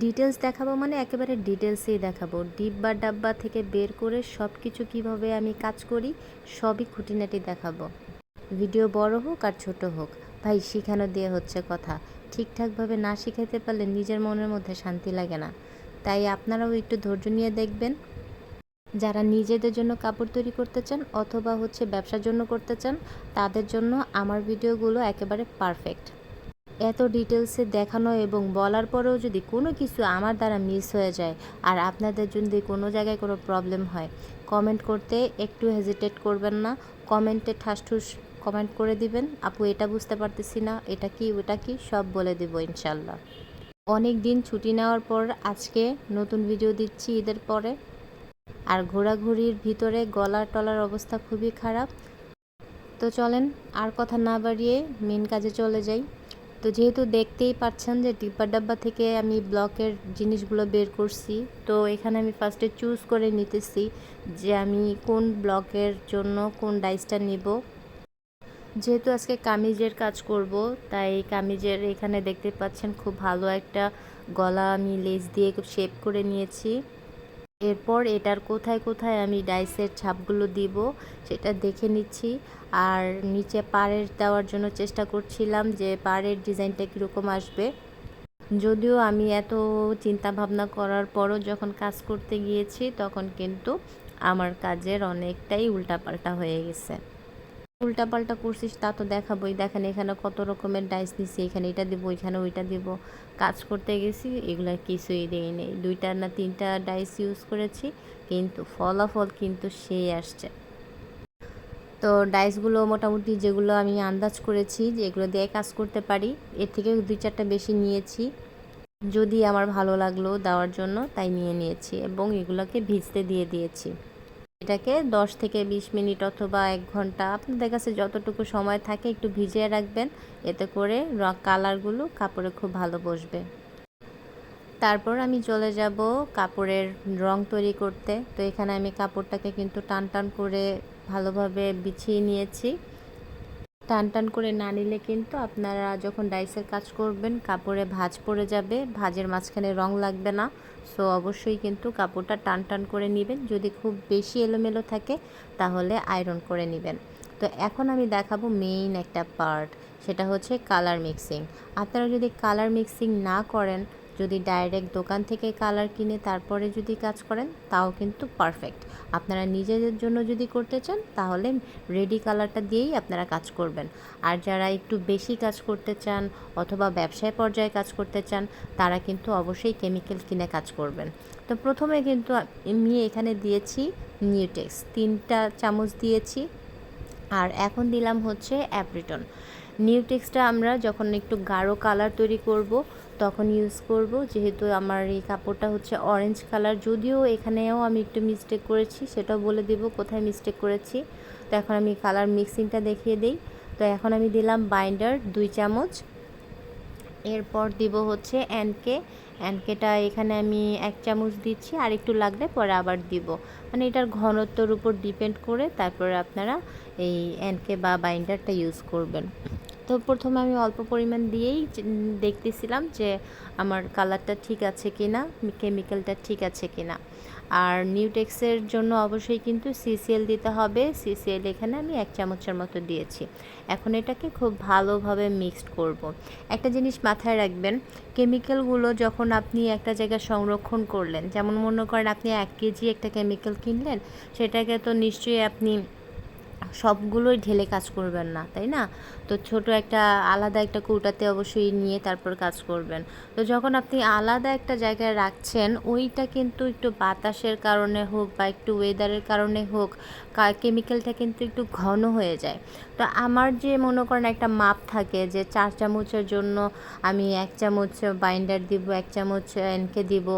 Details দেখাবো মানে একেবারে ডিটেলসেই দেখাবো। ডিব্বা ডাব্বা থেকে বের করে সব কিছু কীভাবে আমি কাজ করি, সবই খুঁটিনাটি দেখাবো। ভিডিও বড় হোক আর ছোট হোক, ভাই শিখানো দিয়ে হচ্ছে কথা। ঠিকঠাকভাবে না শিখাইতে পারলে নিজের মনের মধ্যে শান্তি লাগে না। তাই আপনারাও একটু ধৈর্য নিয়ে দেখবেন। যারা নিজেদের জন্য কাপড় তৈরি করতে চান অথবা হচ্ছে ব্যবসার জন্য করতে চান, তাদের জন্য আমার ভিডিওগুলো একেবারে পারফেক্ট এত ডিটেলসে দেখানো এবং বলার পরেও যদি কোনো কিছু আমার দ্বারা মিস হয়ে যায় আর আপনাদের যদি কোনো জায়গায় কোনো প্রবলেম হয় কমেন্ট করতে একটু হেজিটেট করবেন না। কমেন্টে ঠাসঠুস কমেন্ট করে দিবেন। আপু, এটা বুঝতে পারতেছি না, এটা কি, ওটা কি? সব বলে দেবো ইনশাল্লাহ। অনেক দিন ছুটি নেওয়ার পর আজকে নতুন ভিডিও দিচ্ছি ঈদের পরে। আর ঘোরাঘুরির ভিতরে গলার টলার অবস্থা খুবই খারাপ। তো চলেন, আর কথা না বাড়িয়ে মেন কাজে চলে যাই। তো যেহেতু দেখতেই পাচ্ছেন যে ডিব্বা ডাব্বা থেকে আমি ব্লকের জিনিসগুলো বের করছি, তো এখানে আমি ফার্স্টে চুজ করে নিতেছি যে আমি কোন ব্লকের জন্য কোন ডাইসটা নিব। যেহেতু আজকে কামিজের কাজ করব, তাই কামিজের এখানে দেখতে পাচ্ছেন খুব ভালো একটা গলা আমি লেস দিয়ে শেপ করে নিয়েছি। এরপর এটার কোথায় কোথায় আমি ডাইসের ছাপগুলো দিব সেটা দেখে নিচ্ছি। আর নিচে পাড়ের দেওয়ার জন্য চেষ্টা করছিলাম যে পাড়ের ডিজাইনটা কীরকম আসবে। যদিও আমি এত চিন্তা ভাবনা করার পরও যখন কাজ করতে গিয়েছি, তখন কিন্তু আমার কাজের অনেকটাই উল্টাপাল্টা হয়ে গেছে। উল্টাপাল্টা করছিস, তা তো দেখাবোই। দেখেন এখানে কত রকমের ডাইস নিছি, এখানে এটা দিব, এখানে ওইটা দিব। কাজ করতে গেছি, এগুলা কিছুই দেই নেই। দুইটা না তিনটা ডাইস ইউজ করেছি, কিন্তু ফলাফল কিন্তু সেই আসছে। তো ডাইসগুলো মোটামুটি যেগুলো আমি আন্দাজ করেছি, যে এগুলো দিয়ে কাজ করতে পারি, এর থেকে দুই চারটা বেশি নিয়েছি। যদি আমার ভালো লাগল দেওয়ার জন্য, তাই নিয়ে নিয়েছি এবং এগুলোকে ভিজতে দিয়ে দিয়েছি। এটাকে 10 থেকে 20 মিনিট অথবা এক ঘণ্টা আপনাদের কাছে যতটুকু সময় থাকে একটু ভিজিয়ে রাখবেন। এতে করে কালারগুলো কাপড়ে খুব ভালো বসবে। তারপর আমি চলে যাব কাপড়ের রং তৈরি করতে। তো এখানে আমি কাপড়টাকে কিন্তু টান টান করে ভালোভাবে বিছিয়ে নিয়েছি। টান টান করে না নিলে কিন্তু আপনারা যখন ডাইসের কাজ করবেন, কাপড়ে ভাঁজ পড়ে যাবে। ভাঁজের মাঝখানে রং লাগবে না। সো অবশ্যই কিন্তু কাপড়টা টান টান করে নেবেন। যদি খুব বেশি এলোমেলো থাকে, তাহলে আয়রন করে নেবেন। তো এখন আমি দেখাবো মেইন একটা পার্ট সেটা হচ্ছে কালার মিক্সিং আপনারা যদি কালার মিক্সিং না করেন যদি ডাইরেক্ট দোকান থেকে কালার কিনে তারপরে যদি কাজ করেন, তাও কিন্তু পারফেক্ট আপনারা নিজেদের জন্য যদি করতে চান, তাহলে রেডি কালারটা দিয়েই আপনারা কাজ করবেন। আর যারা একটু বেশি কাজ করতে চান অথবা ব্যবসায় পর্যায়ে কাজ করতে চান, তারা কিন্তু অবশ্যই কেমিক্যাল কিনে কাজ করবেন। তো প্রথমে কিন্তু আমি এখানে দিয়েছি নিউটেক্স তিনটা চামচ দিয়েছি। আর এখন দিলাম হচ্ছে অ্যাপ্রিটন নিউটেক্সটা আমরা যখন একটু গাঢ় কালার তৈরি করব তখন ইউজ করব। যেহেতু আমার এই কাপড়টা হচ্ছে অরেঞ্জ কালার যদিও এখানেও আমি একটু মিস্টেক করেছি, সেটাও বলে দিব কোথায় মিস্টেক করেছি। তো এখন আমি কালার মিক্সিংটা দেখিয়ে দিই। তো এখন আমি দিলাম বাইন্ডার দুই চামচ। এরপর দিব হচ্ছে অ্যানকে অ্যানকেটা এখানে আমি এক চামচ দিচ্ছি, আর একটু লাগলে পরে আবার দিব। মানে এটার ঘনত্বর উপর ডিপেন্ড করে তারপরে আপনারা এই অ্যানকে বা বাইন্ডারটা ইউজ করবেন। তো প্রথমে আমি অল্প পরিমাণ দিয়েই দেখতেছিলাম যে আমার কালারটা ঠিক আছে কি না কেমিক্যালটা ঠিক আছে কি না আর নিউটেক্সের জন্য অবশ্যই কিন্তু সিসিএল দিতে হবে। সিসিএল এখানে আমি এক চামচের মতো দিয়েছি। এখন এটাকে খুব ভালোভাবে মিক্সড করব। একটা জিনিস মাথায় রাখবেন, কেমিক্যালগুলো যখন আপনি একটা জায়গায় সংরক্ষণ করলেন, যেমন মনে করেন আপনি এক কেজি একটা কেমিক্যাল কিনলেন, সেটাকে তো নিশ্চয়ই আপনি সবগুলোই ঢেলে কাজ করবেন না, তাই না? তো ছোট একটা, আলাদা একটা কৌটাতে অবশ্যই নিয়ে তারপর কাজ করবেন। তো যখন আপনি আলাদা একটা জায়গায় রাখছেন, ওইটা কিন্তু একটু বাতাসের কারণে হোক বা একটু ওয়েদারের কারণে হোক কেমিক্যালটা কিন্তু একটু ঘন হয়ে যায়। তো আমার যে মনে করেন একটা মাপ থাকে যে চার চামচের জন্য আমি এক চামচ বাইন্ডার দিব, এক চামচ এনকে দিব,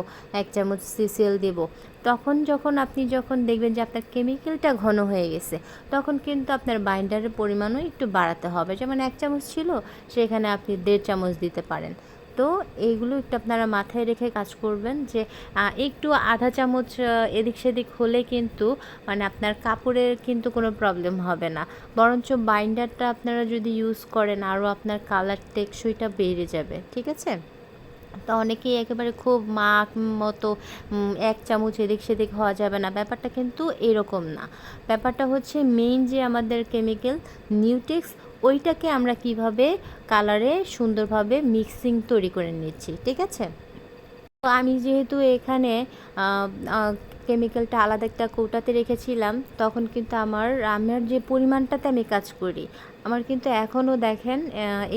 এক চামচ সিসিএল দিব। তখন যখন আপনি যখন দেখবেন যে আপনার কেমিক্যালটা ঘন হয়ে গেছে, তখন কিন্তু আপনার বাইন্ডারের পরিমাণও একটু বাড়াতে হবে। যেমন এক চামচ ছিল, সেখানে আপনি দেড় চামচ দিতে পারেন। তো এইগুলো একটু আপনারা মাথায় রেখে কাজ করবেন যে একটু আধা চামচ এদিক সেদিক হলে কিন্তু মানে আপনার কাপড়ের কিন্তু কোনো প্রবলেম হবে না। বরঞ্চ বাইন্ডারটা আপনারা যদি ইউজ করেন, আরও আপনার কালার টেকসইটা বেড়ে যাবে। ঠিক আছে? তো অনেকেই একেবারে খুব মাক মতো এক চামচ এদিক সেদিক হওয়া যাবে না। ব্যাপারটা কিন্তু এরকম না। ব্যাপারটা হচ্ছে মেইন যে আমাদের কেমিক্যাল নিউটেক্স ওইটাকে আমরা কীভাবে কালারে সুন্দরভাবে মিক্সিং তৈরি করে নিচ্ছি, ঠিক আছে? তো আমি যেহেতু এখানে কেমিক্যালটা আলাদা একটা কৌটাতে রেখেছিলাম, তখন কিন্তু আমার আমার যে পরিমাণটাতে আমি কাজ করি, আমার কিন্তু এখনও দেখেন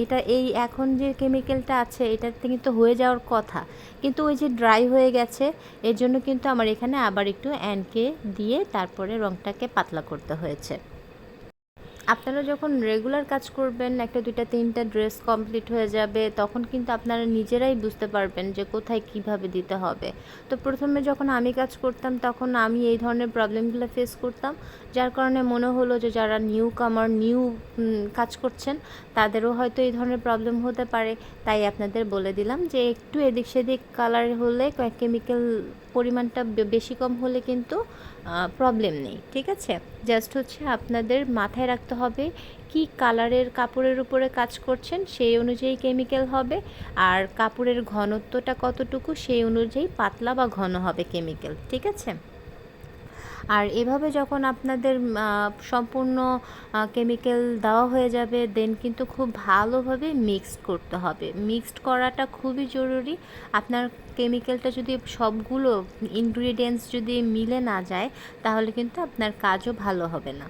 এটা এই এখন যে কেমিক্যালটা আছে এটাতে কিন্তু হয়ে যাওয়ার কথা। কিন্তু ওই যে ড্রাই হয়ে গেছে, এর জন্য কিন্তু আমার এখানে আবার একটু অ্যানকে দিয়ে তারপরে রংটাকে পাতলা করতে হয়েছে। আপনারা যখন রেগুলার কাজ করবেন, একটা, দুইটা, তিনটা ড্রেস কমপ্লিট হয়ে যাবে, তখন কিন্তু আপনারা নিজেরাই বুঝতে পারবেন যে কোথায় কীভাবে দিতে হবে। তো প্রথমে যখন আমি কাজ করতাম, তখন আমি এই ধরনের প্রবলেমগুলো ফেস করতাম, যার কারণে মনে হলো যে যারা নিউ কামার নিউ কাজ করছেন, তাদেরও হয়তো এই ধরনের প্রবলেম হতে পারে। তাই আপনাদের বলে দিলাম যে একটু এদিক সেদিক কালার হলে কেমিক্যাল পরিমাণটা বেশি কম হলে কিন্তু প্রবলেম নেই, ঠিক আছে? জাস্ট হচ্ছে আপনাদের মাথায় রাখতে হবে কি কালারের কাপড়ের উপরে কাজ করছেন সেই অনুযায়ী কেমিক্যাল হবে আর কাপড়ের ঘনত্বটা কতটুকু সেই অনুযায়ী পাতলা বা ঘন হবে কেমিক্যাল ঠিক আছে? আর এভাবে যখন আপনাদের সম্পূর্ণ কেমিক্যাল দেওয়া হয়ে যাবে দেন কিন্তু খুব ভালোভাবে মিক্সড করতে হবে। মিক্সড করাটা খুবই জরুরি। আপনার কেমিক্যালটা যদি সবগুলো ইনগ্রিডিয়েন্টস যদি মিলে না যায়, তাহলে কিন্তু আপনার কাজও ভালো হবে না।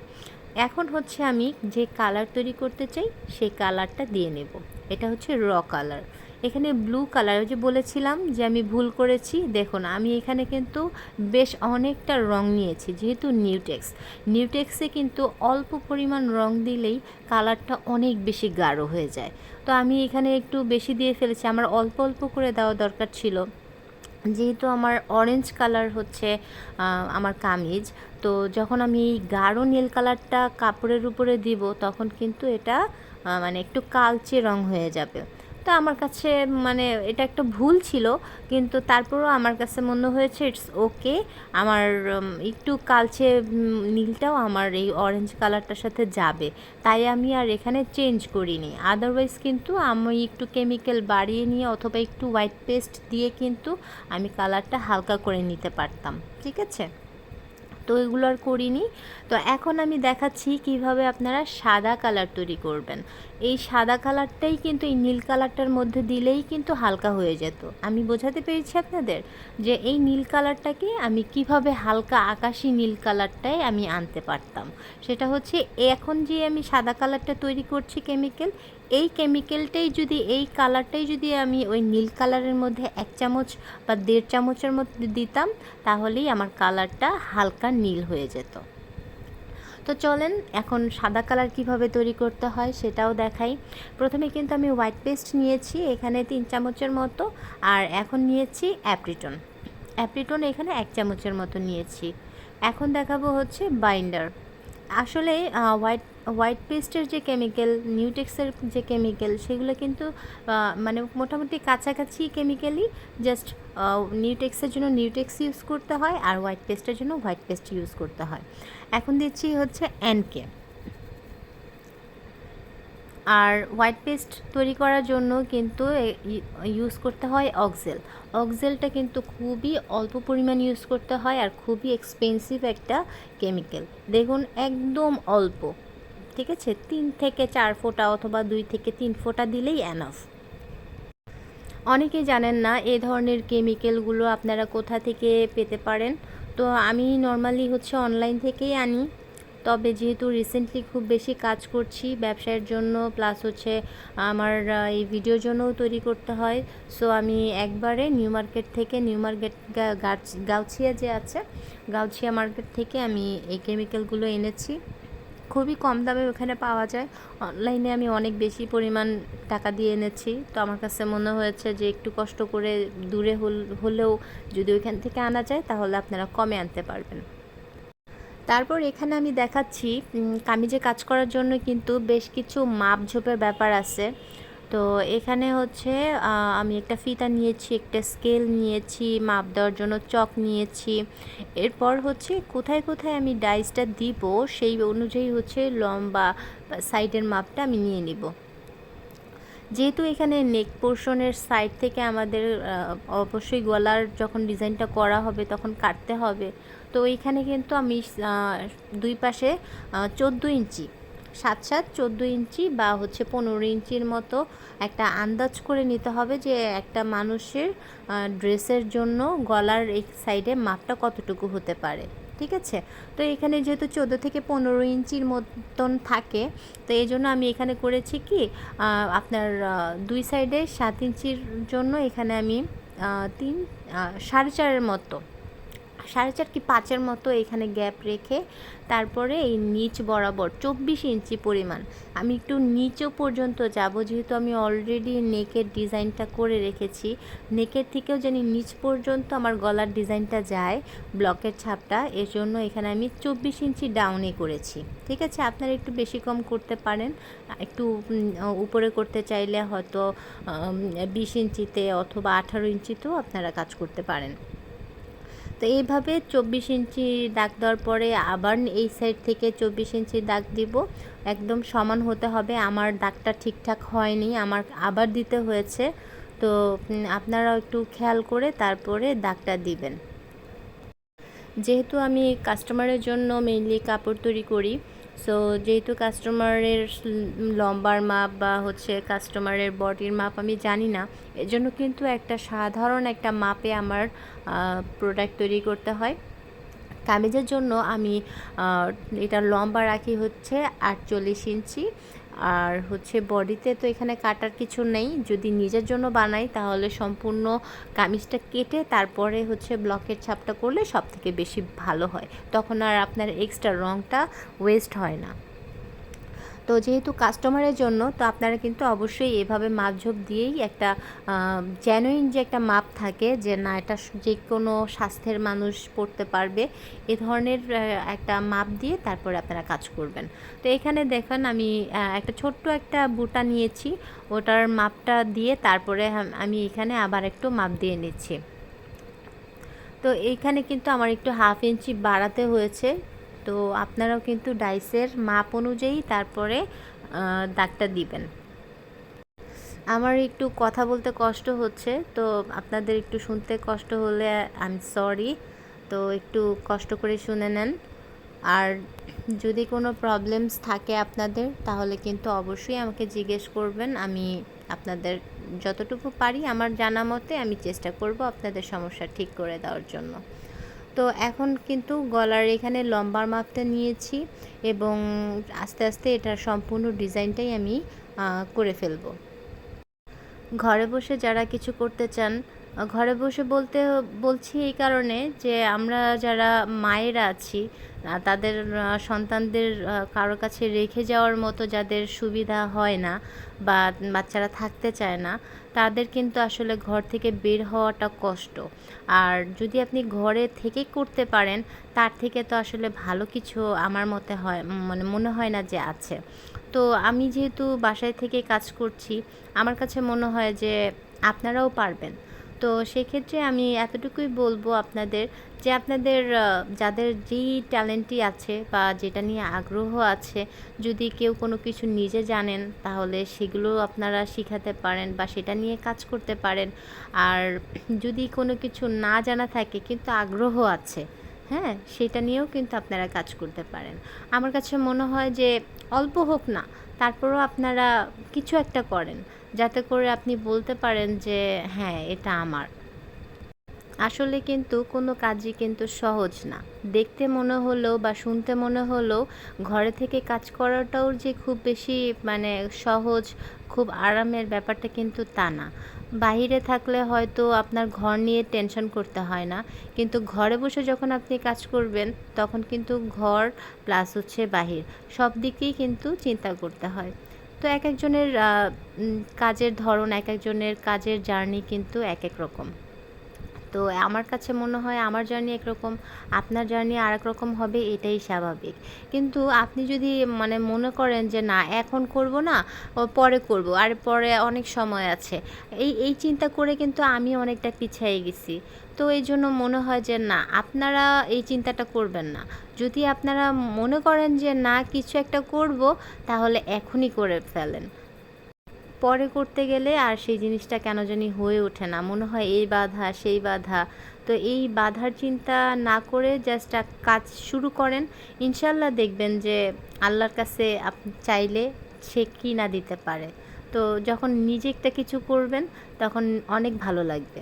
এখন হচ্ছে আমি যে কালার তৈরি করতে চাই, সেই কালারটা দিয়ে নেব। এটা হচ্ছে র কালার এখানে ব্লু কালার যে বলেছিলাম যে আমি ভুল করেছি দেখুন আমি এখানে কিন্তু বেশ অনেকটা রং নিয়েছি, যেহেতু নিউটেক্স নিউটেক্সে কিন্তু অল্প পরিমাণ রং দিলেই কালারটা অনেক বেশি গাঢ় হয়ে যায়। তো আমি এখানে একটু বেশি দিয়ে ফেলেছি, আমার অল্প অল্প করে দেওয়া দরকার ছিল। যেহেতু আমার অরেঞ্জ কালার হচ্ছে আমার কামিজ, তো যখন আমি এই গাঢ় নীল কালারটা কাপড়ের উপরে দিব, তখন কিন্তু এটা মানে একটু কালচে রং হয়ে যাবে। তো আমার কাছে মানে এটা একটা ভুল ছিল, কিন্তু তারপরেও আমার কাছে মনে হয়েছে ইটস ওকে আমার একটু কালচে নীলটাও আমার এই অরেঞ্জ কালারটার সাথে যাবে। তাই আমি আর এখানে চেঞ্জ করিনি। আদারওয়াইজ কিন্তু আমি একটু কেমিক্যাল বাড়িয়ে নিয়ে অথবা একটু হোয়াইট পেস্ট দিয়ে কিন্তু আমি কালারটা হালকা করে নিতে পারতাম। ঠিক আছে? তো এগুলো আর করিনি। তো এখন আমি দেখাচ্ছি কীভাবে আপনারা সাদা কালার তৈরি করবেন। এই সাদা কালারটাই কিন্তু এই নীল কালারটার মধ্যে দিলেই কিন্তু হালকা হয়ে যেত। আমি বোঝাতে পেরেছি আপনাদের যে এই নীল কালারটাকে আমি কীভাবে হালকা আকাশি নীল কালারটাই আমি আনতে পারতাম। সেটা হচ্ছে এখন যে আমি সাদা কালারটা তৈরি করছি কেমিক্যাল এই কেমিক্যালটাই যদি, এই কালারটাই যদি আমি ওই নীল কালারের মধ্যে এক চামচ বা দেড় চামচের মধ্যে দিতাম, তাহলেই আমার কালারটা হালকা নীল হয়ে যেত। তো চলেন এখন সাদা কালার কীভাবে তৈরি করতে হয় সেটাও দেখাই। প্রথমে কিন্তু আমি হোয়াইট পেস্ট নিয়েছি, এখানে তিন চামচের মতো, আর এখন নিয়েছি অ্যাপ্রিটন অ্যাপ্রিটন এখানে এক চামচের মতো নিয়েছি। এখন দেখাবো হচ্ছে বাইন্ডার আসলে হোয়াইট হোয়াইট পেস্টের যে কেমিক্যাল, নিউটেক্সের যে কেমিক্যাল, সেগুলো কিন্তু মানে মোটামুটি কাছাকাছি কেমিক্যালই। জাস্ট নিউটেক্সের জন্য নিউটেক্স ইউজ করতে হয় আর হোয়াইট পেস্টের জন্য হোয়াইট পেস্ট ইউজ করতে হয়। এখন দিচ্ছি হচ্ছে এনকে। আর হোয়াইট পেস্ট তৈরি করার জন্য কিন্তু ইউজ করতে হয় অক্সেল অক্সেলটা কিন্তু খুবই অল্প পরিমাণ ইউজ করতে হয় আর খুবই এক্সপেন্সিভ একটা কেমিক্যাল দেখুন, একদম অল্প, ঠিক আছে? তিন থেকে চার ফোঁটা অথবা দুই থেকে তিন ফোঁটা দিলেই অ্যানাফ অনেকেই জানেন না এ ধরনের কেমিক্যালগুলো আপনারা কোথা থেকে পেতে পারেন? তো আমি নর্মালি হচ্ছে অনলাইন থেকেই আনি। তবে যেহেতু রিসেন্টলি খুব বেশি কাজ করছি ব্যবসায়ের জন্য প্লাস হচ্ছে আমার এই ভিডিওর জন্যও তৈরি করতে হয়। সো আমি একবারে নিউ মার্কেট থেকে নিউ মার্কেট গাউছিয়া যে আছে, গাউছিয়া মার্কেট থেকে আমি এই কেমিক্যালগুলো এনেছি। খুবই কম দামে ওখানে পাওয়া যায়। অনলাইনে আমি অনেক বেশি পরিমাণ টাকা দিয়ে এনেছি। তো আমার কাছে মনে হয়েছে যে একটু কষ্ট করে দূরে হল- হলেও যদি ওইখান থেকে আনা যায়, তাহলে আপনারা কমে আনতে পারবেন। তারপর এখানে আমি দেখাচ্ছি কামিজে কাজ করার জন্য কিন্তু বেশ কিছু মাপ ঝোপের ব্যাপার আছে। তো এখানে হচ্ছে আমি একটা ফিতা নিয়েছি, একটা স্কেল নিয়েছি, মাপ দেওয়ার জন্য চক নিয়েছি। এরপর হচ্ছে কোথায় কোথায় আমি ডাইসটা দিব, সেই অনুযায়ী হচ্ছে লম্বা সাইডের মাপটা আমি নিয়ে নিব। যেহেতু এখানে নেক পোর্শনের সাইড থেকে আমাদের অবশ্যই গলার যখন ডিজাইনটা করা হবে তখন কাটতে হবে। তো এইখানে কিন্তু আমি দুই পাশে চোদ্দ ইঞ্চি, সাত সাত চোদ্দ ইঞ্চি বা হচ্ছে পনেরো ইঞ্চির মতো একটা আন্দাজ করে নিতে হবে যে একটা মানুষের ড্রেসের জন্য গলার এই সাইডে মাপটা কতটুকু হতে পারে। ঠিক আছে? তো এখানে যেহেতু চোদ্দ থেকে পনেরো ইঞ্চির মতন থাকে, তো এই জন্য আমি এখানে করেছি কি আপনার দুই সাইডে সাত ইঞ্চির জন্য এখানে আমি তিন সাড়ে চারের মতো, সাড়ে চার কি পাঁচের মতো এখানে গ্যাপ রেখে তারপরে এই নিচ বরাবর চব্বিশ ইঞ্চি পরিমাণ। আমি একটু নিচও পর্যন্ত যাব, যেহেতু আমি অলরেডি নেকের ডিজাইনটা করে রেখেছি। নেকের থেকেও যেন নিচ পর্যন্ত আমার গলার ডিজাইনটা যায় ব্লকের ছাপটা এর জন্য এখানে আমি চব্বিশ ইঞ্চি ডাউনে করেছি। ঠিক আছে? আপনারা একটু বেশি কম করতে পারেন। একটু উপরে করতে চাইলে হয়তো বিশ ইঞ্চিতে অথবা আঠারো ইঞ্চিতেও আপনারা কাজ করতে পারেন। তো এইভাবে চব্বিশ ইঞ্চি দাগ দেওয়ার পরে আবার এই সাইড থেকে চব্বিশ ইঞ্চি দাগ দিব। একদম সমান হতে হবে। আমার দাগটা ঠিকঠাক হয়নি, আমার আবার দিতে হয়েছে। তো আপনারা আপনারাও একটু খেয়াল করে তারপরে দাগটা দিবেন। যেহেতু আমি কাস্টমারের জন্য মেইনলি কাপড় তৈরি করি সো যেহেতু কাস্টমারের লম্বার মাপ বা হচ্ছে কাস্টমারের বডির মাপ আমি জানি না, এজন্য কিন্তু একটা সাধারণ একটা মাপে আমার প্রোডাক্ট তৈরি করতে হয়। কামিজের জন্য আমি এটা লম্বা রাখি হচ্ছে আটচল্লিশ ইঞ্চি। আর হচ্ছে বডিতে তো এখানে কাটার কিছু নেই। যদি নিজের জন্য বানাই, তাহলে সম্পূর্ণ কামিজটা কেটে তারপরে হচ্ছে ব্লকের ছাপটা করলে সব থেকে বেশি ভালো হয়। তখন আর আপনার এক্সট্রা রঙটা ওয়েস্ট হয় না। তো যেহেতু কাস্টমারের জন্য, তো আপনারা কিন্তু অবশ্যই এভাবে মাপঝোপ দিয়েই একটা জেনুইন যে একটা মাপ থাকে যে না, এটা যে কোনো স্বাস্থ্যের মানুষ পড়তে পারবে, এ ধরনের একটা মাপ দিয়ে তারপরে আপনারা কাজ করবেন। তো এখানে দেখেন আমি একটা ছোট্ট একটা বুটা নিয়েছি, ওটার মাপটা দিয়ে তারপরে আম- এখানে আবার একটু মাপ দিয়ে নিচ্ছি। তো এইখানে কিন্তু আমার একটু হাফ ইঞ্চি বাড়াতে হয়েছে। তো আপনারাও কিন্তু ডাইসের মাপ অনুযায়ী তারপরে দাগটা দিবেন। আমার একটু কথা বলতে কষ্ট হচ্ছে, তো আপনাদের একটু শুনতে কষ্ট হলে আমি সরি তো একটু কষ্ট করে শুনে নেন। আর যদি কোনো প্রবলেমস থাকে আপনাদের, তাহলে কিন্তু অবশ্যই আমাকে জিজ্ঞেস করবেন। আমি আপনাদের যতটুকু পারি, আমার জানা মতে আমি চেষ্টা করব আপনাদের সমস্যা ঠিক করে দেওয়ার জন্য। তো এখন কিন্তু গলার এখানে লম্বার মাপটা নিয়েছি এবং আস্তে আস্তে এটার সম্পূর্ণ ডিজাইনটাই আমি করে ফেলব। ঘরে বসে যারা কিছু করতে চান ঘরে বসে বলতে, বলছি এই কারণে যে আমরা যারা মায়েরা আছি তাদের সন্তানদের কারও কাছে রেখে যাওয়ার মতো যাদের সুবিধা হয় না বা বাচ্চারা থাকতে চায় না তাদের কিন্তু আসলে ঘর থেকে বের হওয়াটা কষ্ট। আর যদি আপনি ঘরে থেকে করতে পারেন, তার থেকে তো আসলে ভালো কিছু আমার মতে হয় মানে মনে হয় না যে আছে। তো আমি যেহেতু বাসায় থেকে কাজ করছি, আমার কাছে মনে হয় যে আপনারাও পারবেন। তো সেক্ষেত্রে আমি এতটুকুই বলব আপনাদের যে আপনাদের যাদের যেই ট্যালেন্টই আছে বা যেটা নিয়ে আগ্রহ আছে, যদি কেউ কোনো কিছু নিজে জানেন, তাহলে সেগুলো আপনারা শিখাতে পারেন বা সেটা নিয়ে কাজ করতে পারেন। আর যদি কোনো কিছু না জানা থাকে, কিন্তু আগ্রহ আছে হ্যাঁ সেটা নিয়েও কিন্তু আপনারা কাজ করতে পারেন। আমার কাছে মনে হয় যে অল্প হোক না, তারপরেও আপনারা কিছু একটা করেন। যাতে করে আপনি বলতে পারেন যে হ্যাঁ এটা আমার। আসলে কিন্তু কোনো কাজই কিন্তু সহজ না। দেখতে মনে হলো বা শুনতে মনে হলো ঘরে থেকে কাজ করাটাও যে খুব বেশি মানে সহজ, খুব আরামের ব্যাপারটা কিন্তু তা না। বাইরে থাকলে হয়তো আপনার ঘর নিয়ে টেনশন করতে হয় না। কিন্তু ঘরে বসে যখন আপনি কাজ করবেন, তখন কিন্তু ঘর প্লাস হচ্ছে বাহির। সব দিকেই কিন্তু চিন্তা করতে হয়। তো এক একজনের কাজের ধরন, এক একজনের কাজের জার্নি কিন্তু এক এক রকম। তো আমার কাছে মনে হয় আমার জার্নি একরকম, আপনার জার্নি আর রকম হবে, এটাই স্বাভাবিক। কিন্তু আপনি যদি মানে মনে করেন যে না, এখন করব না পরে করব, আর পরে অনেক সময় আছে, এই এই চিন্তা করে কিন্তু আমি অনেকটা পিছিয়ে গেছি। তো এই জন্য মনে হয় যে না, আপনারা এই চিন্তাটা করবেন না। যদি আপনারা মনে করেন যে না, কিছু একটা করব, তাহলে এখনই করে ফেলেন। পরে করতে গেলে আর সেই জিনিসটা কেন জানি হয়ে ওঠে না। মনে হয় এই বাধা, সেই বাধা। তো এই বাধার চিন্তা না করে জাস্ট কাজ শুরু করেন। ইনশাল্লাহ দেখবেন যে আল্লাহর কাছে আপনি চাইলে সে কি না দিতে পারে। তো যখন নিজে একটা কিছু করবেন, তখন অনেক ভালো লাগবে।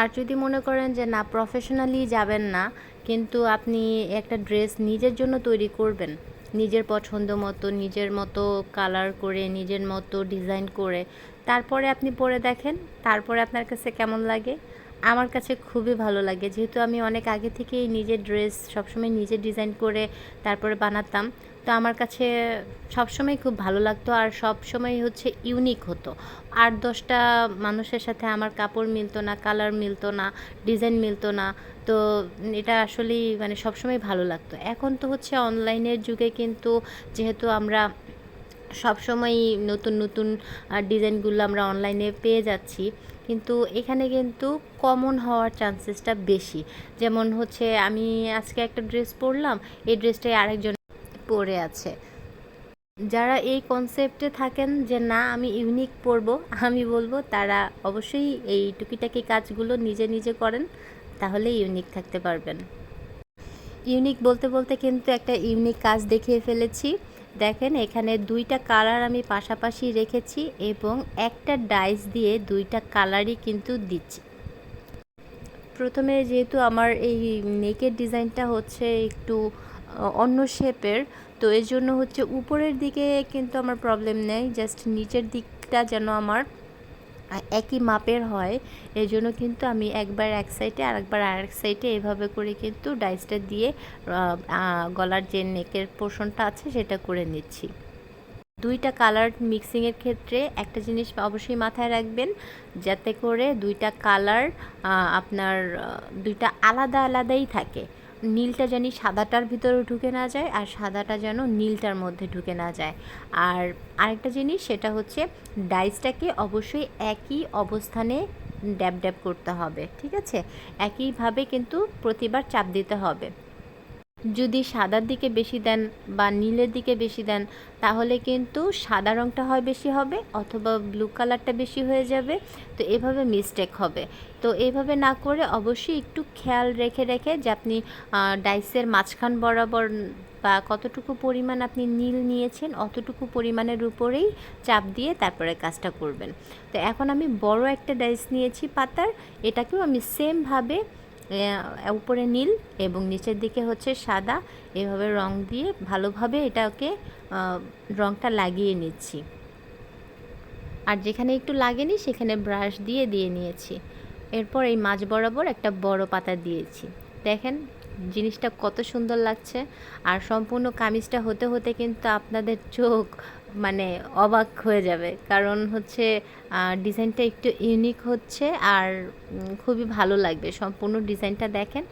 আর যদি মনে করেন যে না প্রফেশনালি যাবেন না, কিন্তু আপনি একটা ড্রেস নিজের জন্য তৈরি করবেন নিজের পছন্দ মতো, নিজের মতো কালার করে, নিজের মতো ডিজাইন করে, তারপরে আপনি পরে দেখেন, তারপরে আপনার কাছে কেমন লাগে? আমার কাছে খুবই ভালো লাগে। যেহেতু আমি অনেক আগে থেকেই নিজের ড্রেস সবসময় নিজে ডিজাইন করে তারপরে বানাতাম তো আমার কাছে সবসময় খুব ভালো লাগতো আর সব সময় হচ্ছে ইউনিক হতো। আট দশটা মানুষের সাথে আমার কাপড় মিলতো না কালার মিলতো না ডিজাইন মিলতো না, তো এটা আসলেই মানে সবসময় ভালো লাগতো। এখন তো হচ্ছে অনলাইনের যুগে কিন্তু যেহেতু আমরা সবসময়ই নতুন নতুন ডিজাইনগুলো আমরা অনলাইনে পেয়ে যাচ্ছি, কিন্তু এখানে কিন্তু কমন হওয়ার চান্সেসটা বেশি। যেমন হচ্ছে আমি আজকে একটা ড্রেস পরলাম, এই ড্রেসটাই আরেকজন পরে আছে। যারা এই কনসেপ্টে থাকেন যে, না, আমি ইউনিক পরব আমি বলব, তারা অবশ্যই এই টুকিটাকি কাজগুলো নিজে নিজে করেন তাহলে ইউনিক থাকতে পারবেন। ইউনিক বলতে বলতে কিন্তু একটা ইউনিক কাজ দেখিয়ে ফেলেছি। দেখেন, এখানে দুইটা কালার আমি পাশাপাশি রেখেছি এবং একটা ডাইস দিয়ে দুইটা কালারই কিন্তু দিচ্ছি। প্রথমে যেহেতু আমার এই নেকের ডিজাইনটা হচ্ছে একটু অন্য শেপের তো এর জন্য হচ্ছে উপরের দিকে কিন্তু আমার প্রবলেম নেই জাস্ট নিচের দিকটা যেন আমার একই মাপের হয়। এই জন্য কিন্তু আমি একবার এক সাইডে আর একবার আরেক সাইডে এভাবে করে কিন্তু ডাইসটা দিয়ে গলার যে নেকের পোর্শনটা আছে সেটা করে নিচ্ছি। দুইটা কালার মিক্সিংয়ের ক্ষেত্রে একটা জিনিস অবশ্যই মাথায় রাখবেন, যাতে করে দুইটা কালার আপনার দুইটা আলাদা আলাদাই থাকে। নীলটা জানি সাদাটার ভিতরে ঢুকে না যায় আর সাদাটা যেন নীলটার মধ্যে ঢুকে না যায়। আর আরেকটা জিনিস সেটা হচ্ছে ডাইসটাকে অবশ্যই একই অবস্থানে ড্যাব ড্যাব করতে হবে, ঠিক আছে? একইভাবে কিন্তু প্রতিবার চাপ দিতে হবে। যদি সাদার দিকে বেশি দেন বা নীলের দিকে বেশি দেন, তাহলে কিন্তু সাদা রঙটা হয় বেশি হবে অথবা ব্লু কালারটা বেশি হয়ে যাবে। তো এভাবে মিস্টেক হবে। তো এইভাবে না করে অবশ্যই একটু খেয়াল রেখে রেখে যে আপনি ডাইসের মাঝখান বরাবর বা কতটুকু পরিমাণ আপনি নীল নিয়েছেন, অতটুকু পরিমাণের উপরেই চাপ দিয়ে তারপরে কাজটা করবেন। তো এখন আমি বড় একটা ডাইস নিয়েছি পাতার, এটাকেও আমি সেমভাবে উপরে নীল এবং নিচের দিকে হচ্ছে সাদা। এভাবে রং দিয়ে ভালোভাবে এটাকে রংটা লাগিয়ে নিচ্ছি। আর যেখানে একটু লাগেনি সেখানে ব্রাশ দিয়ে দিয়ে নিয়েছি। এরপর এই মাছ বরাবর একটা বড় পাতা দিয়েছি। দেখেন, জিনিসটা কত সুন্দর লাগছে। আর সম্পূর্ণ কামিজটা হতে হতে কিন্তু আপনাদের চোখ মানে অবাক হয়ে যাবে। কারণ হচ্ছে ডিজাইনটা একটু ইউনিক হচ্ছে আর খুবই ভালো লাগবে। সম্পূর্ণ ডিজাইনটা দেখেন,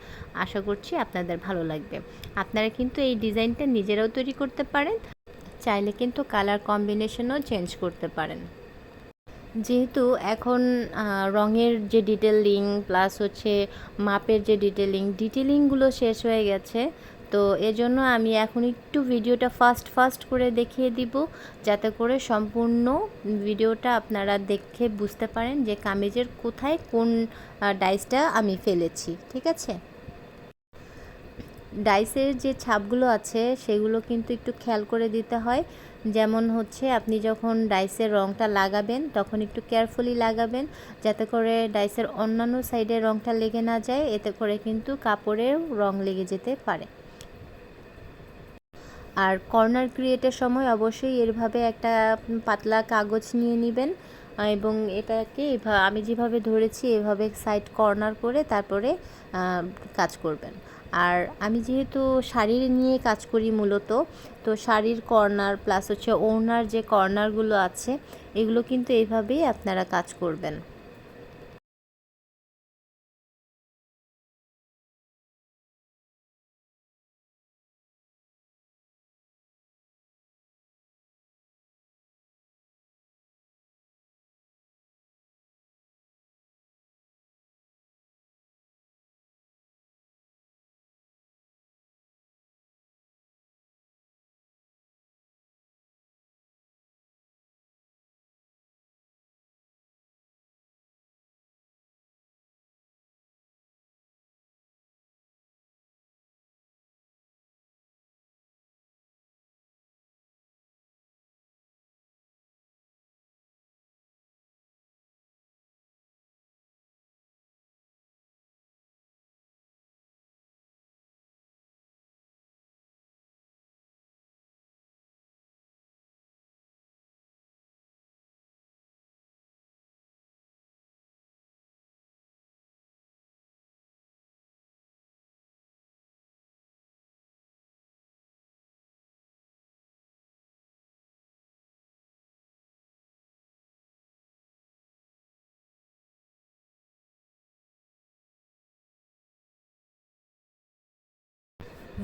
আশা করছি আপনাদের ভালো লাগবে। আপনারা কিন্তু এই ডিজাইনটা নিজেরাও তৈরি করতে পারেন, চাইলে কিন্তু কালার কম্বিনেশনও চেঞ্জ করতে পারেন। যেহেতু এখন রঙের যে ডিটেলিং প্লাস হচ্ছে মাপের যে ডিটেলিং ডিটেলিংগুলো শেষ হয়ে গেছে তো এজন্য আমি এখন একটু ভিডিওটা ফাস্ট ফাস্ট করে দেখিয়ে দিব, যাতে করে সম্পূর্ণ ভিডিওটা আপনারা দেখে বুঝতে পারেন যে কামিজের কোথায় কোন ডাইসটা আমি ফেলেছি, ঠিক আছে? ডাইসের যে ছাপগুলো আছে সেগুলো কিন্তু একটু খেয়াল করে দিতে হয়। যেমন হচ্ছে আপনি যখন ডাইসের রঙটা লাগাবেন তখন একটু কেয়ারফুলি লাগাবেন, যাতে করে ডাইসের অন্যান্য সাইডে রঙটা লেগে না যায়, এতে করে কিন্তু কাপড়ের রং লেগে যেতে পারে। আর কর্নার ক্রিয়েটের সময় অবশ্যই এরভাবে একটা পাতলা কাগজ নিয়ে নেবেন। এবং এটাকে আমি যেভাবে ধরেছি, এভাবে সাইড কর্নার করে তারপরে কাজ করবেন। আর আমি যেহেতু শাড়ি নিয়ে কাজ করি মূলত, তো শাড়ির কর্নার প্লাস হচ্ছে ওনার যে কর্নারগুলো আছে, এগুলো কিন্তু এইভাবেই আপনারা কাজ করবেন।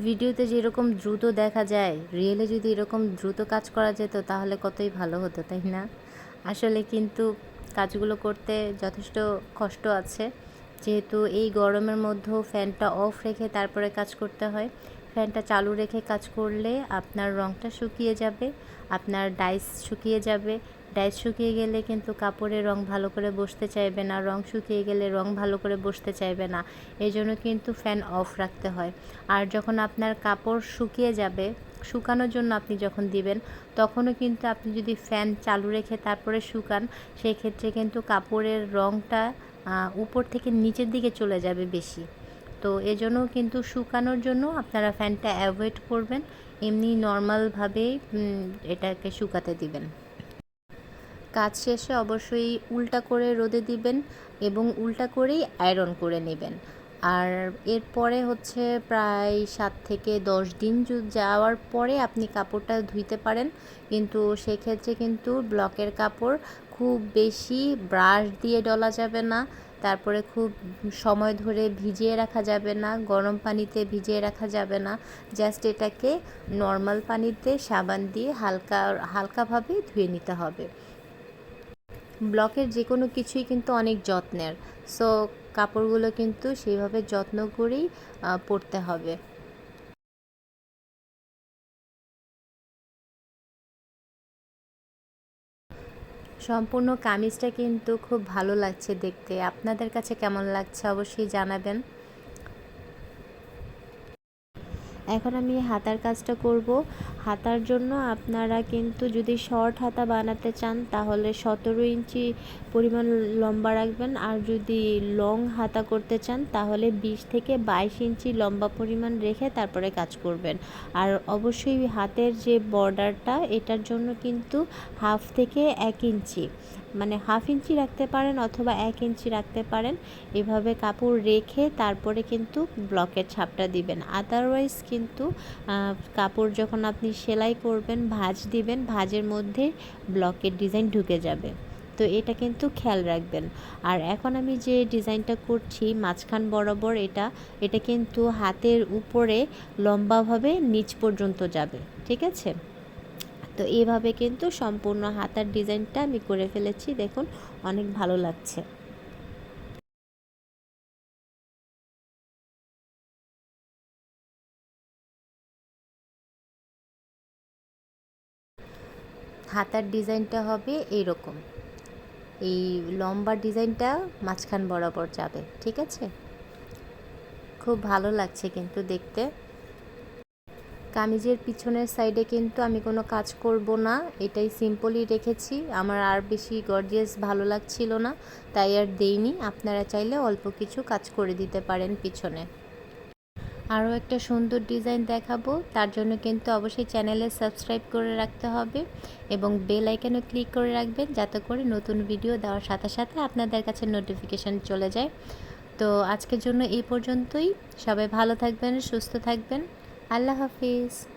ভিডিওতে যেরকম দ্রুত দেখা যায়, রিয়েলে যদি এরকম দ্রুত কাজ করা যেত, তাহলে কতই ভালো হতো, তাই না? আসলে কিন্তু কাজগুলো করতে যথেষ্ট কষ্ট আছে। যেহেতু এই গরমের মধ্যেও ফ্যানটা অফ রেখে তারপরে কাজ করতে হয়। ফ্যানটা চালু রেখে কাজ করলে আপনার রঙটা শুকিয়ে যাবে, আপনার ডাইস শুকিয়ে যাবে ডাইস শুকিয়ে গেলে কিন্তু কাপড়ের রং ভালো করে বসতে চাইবে না, রং শুকিয়ে গেলে রং ভালো করে বসতে চাইবে না। এই জন্য কিন্তু ফ্যান অফ রাখতে হয়। আর যখন আপনার কাপড় শুকিয়ে যাবে, শুকানোর জন্য আপনি যখন দিবেন, তখনও কিন্তু আপনি যদি ফ্যান চালু রেখে তারপরে শুকান সেই ক্ষেত্রে কিন্তু কাপড়ের রঙটা উপর থেকে নিচের দিকে চলে যাবে বেশি। তো এজন্য কিন্তু শুকানোর জন্য আপনারা ফ্যানটা অ্যাভয়েড করবেন। এমনি নর্মালভাবেই এটাকে শুকাতে দিবেন। কাজ শেষে অবশ্যই উল্টা করে রোদে দিবেন এবং উল্টা করেই আয়রন করে নেবেন। আর এরপরে হচ্ছে প্রায় সাত থেকে দশ দিন যাওয়ার পরে আপনি কাপড়টা ধুইতে পারেন। কিন্তু সেক্ষেত্রে কিন্তু ব্লকের কাপড় খুব বেশি ব্রাশ দিয়ে ডলা যাবে না। তারপরে খুব সময় ধরে ভিজিয়ে রাখা যাবে না, গরম পানিতে ভিজিয়ে রাখা যাবে না। জাস্ট এটাকে নর্মাল পানিতে সাবান দিয়ে হালকা হালকাভাবে ধুয়ে নিতে হবে। ব্লকের যে কোনো কিছুই কিন্তু অনেক যত্নের। সো কাপড়গুলো কিন্তু সেইভাবে যত্ন করেই পরতে হবে। সম্পূর্ণ কামিজটা কিন্তু খুব ভালো লাগছে দেখতে। আপনাদের কাছে কেমন লাগছে অবশ্যই জানাবেন। এখন আমি হাতার কাজটা করব। হাতার জন্য আপনারা কিন্তু যদি শর্ট হাতা বানাতে চান, তাহলে সতেরো ইঞ্চি পরিমাণ লম্বা রাখবেন। আর যদি লং হাতা করতে চান, তাহলে বিশ থেকে বাইশ ইঞ্চি লম্বা পরিমাণ রেখে তারপরে কাজ করবেন। আর অবশ্যই হাতের যে বর্ডারটা এটার জন্য কিন্তু হাফ থেকে এক ইঞ্চি। মানে হাফ ইঞ্চি রাখতে পারেন অথবা এক ইঞ্চি রাখতে পারেন। এভাবে কাপড় রেখে তারপরে কিন্তু ব্লকের ছাপটা দিবেন। আদারওয়াইজ কিন্তু কাপড় যখন আপনি সেলাই করবেন, ভাঁজ দিবেন, ভাঁজের মধ্যে ব্লকের ডিজাইন ঢুকে যাবে। তো এটা কিন্তু খেয়াল রাখবেন। আর এখন আমি যে ডিজাইনটা করছি, মাঝখান বরাবর এটা এটা কিন্তু হাতের উপরে লম্বাভাবে নিচ পর্যন্ত যাবে। ঠিক আছে? তো এইভাবে কিন্তু সম্পূর্ণ হাতার ডিজাইনটা আমি করে ফেলেছি। দেখুন, অনেক ভালো লাগছে। হাতার ডিজাইনটা হবে এইরকম। এই লম্বা ডিজাইনটা মাঝখান বরাবর যাবে, ঠিক আছে? খুব ভালো লাগছে কিন্তু দেখতে। কামিজের পিছনের সাইডে কিন্তু আমি কোনো কাজ করব না। এটাই সিম্পলই রেখেছি। আমার আর বেশি গর্জিয়াস ভালো লাগছিল না, তাই আর দেইনি। আপনারা চাইলে অল্প কিছু কাজ করে দিতে পারেন পিছনে। আরও একটা সুন্দর ডিজাইন দেখাবো। তার জন্য কিন্তু অবশ্যই চ্যানেলে সাবস্ক্রাইব করে রাখতে হবে এবং বেল আইকনে ক্লিক করে রাখবেন যাতে করে নতুন ভিডিও দেওয়ার সাথে সাথে আপনাদের কাছে নোটিফিকেশান চলে যায়। তো আজকের জন্য এই পর্যন্তই। সবাই ভালো থাকবেন, সুস্থ থাকবেন। আল্লাহ হাফিজ।